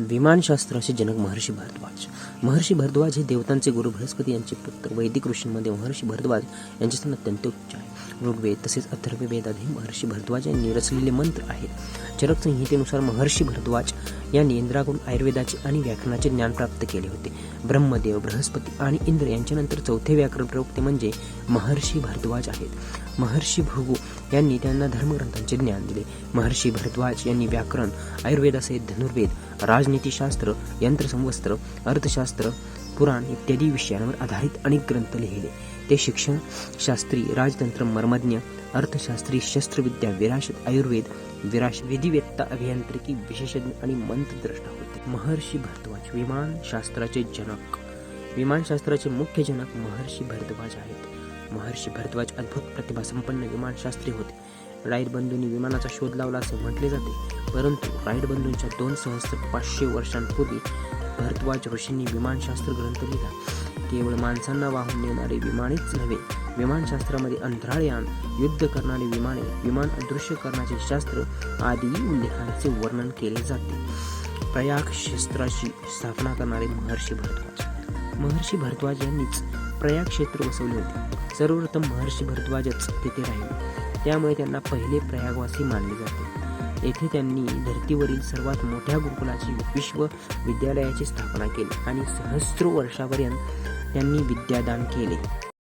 विमानशास्त्राचे जनक महर्षी भारद्वाज. महर्षी भारद्वाज हे देवतांचे गुरु बृहस्पती यांचे पुत्र. वैदिक ऋषींमध्ये महर्षी भारद्वाज यांचे स्थान अत्यंत उच्च आहे. ऋग्वेद तसेच अथर्ववेदातही महर्षी भारद्वाज यांनी रचलेले मंत्र आहेत. चरक संहितेनुसार महर्षी भरद्वाज यांनी इंद्राकडून आयुर्वेदाचे आणि व्याकरणाचे ज्ञान प्राप्त केले होते. ब्रह्मदेव बृहस्पती आणि इंद्र यांच्यानंतर चौथे व्याकरण प्रवक्ते म्हणजे महर्षी भरद्वाज आहेत. महर्षी भृगू यांनी त्यांना धर्मग्रंथांचे ज्ञान दिले. महर्षी भरद्वाज यांनी व्याकरण आयुर्वेदासहित धनुर्वेद राजनीतीशास्त्र यंत्रसंवस्त्र अर्थशास्त्र पुराण इत्यादी विषयांवर आधारित अनेक ग्रंथ लिहिले. ते शिक्षण शास्त्री राजतंत्र मर्मज्ञ अर्थशास्त्री शस्त्रविद्या विराशत आयुर्वेद विराश विधिवेत्ता अभियांत्रिकी विशेषज्ञ आणि मंत्रद्रष्टा होते. महर्षी भरद्वाज विमानशास्त्राचे जनक. विमानशास्त्राचे मुख्य जनक महर्षी भरद्वाज आहेत. महर्षी भरद्वाज अद्भुत प्रतिभा संपन्न विमानशास्त्री होते. राईट बंधूंनी विमानाचा शोध लावला असे म्हटले जाते. परंतु राईट बंधूंच्या दोन सहस्र पाचशे वर्षांपूर्वी भरद्वाज ऋषींनी विमानशास्त्र ग्रंथ लिहिला. केवळ माणसांना वाहून नेणारे विमानेच नव्हे विमानशास्त्रामध्ये अंतराळयान युद्ध करणारी विमाने विमान अदृश्य करण्याचे शास्त्र आदी उल्लेखांचे वर्णन केले जाते. प्रयाग क्षेत्राची स्थापना करणारे महर्षी भरद्वाज. महर्षी भरद्वाज यांनीच प्रयाग क्षेत्र बसवले होते. सर्वप्रथम महर्षी भरद्वाजच तिथे राहिले. त्यामुळे त्यांना पहिले प्रयागवासी मानले जाते. येथे त्यांनी धर्तीवरील सर्वात मोठ्या गुरुकुलाची विश्व विद्यालयाची स्थापना केली आणि सहस्र वर्षापर्यंत त्यांनी विद्यादान केले.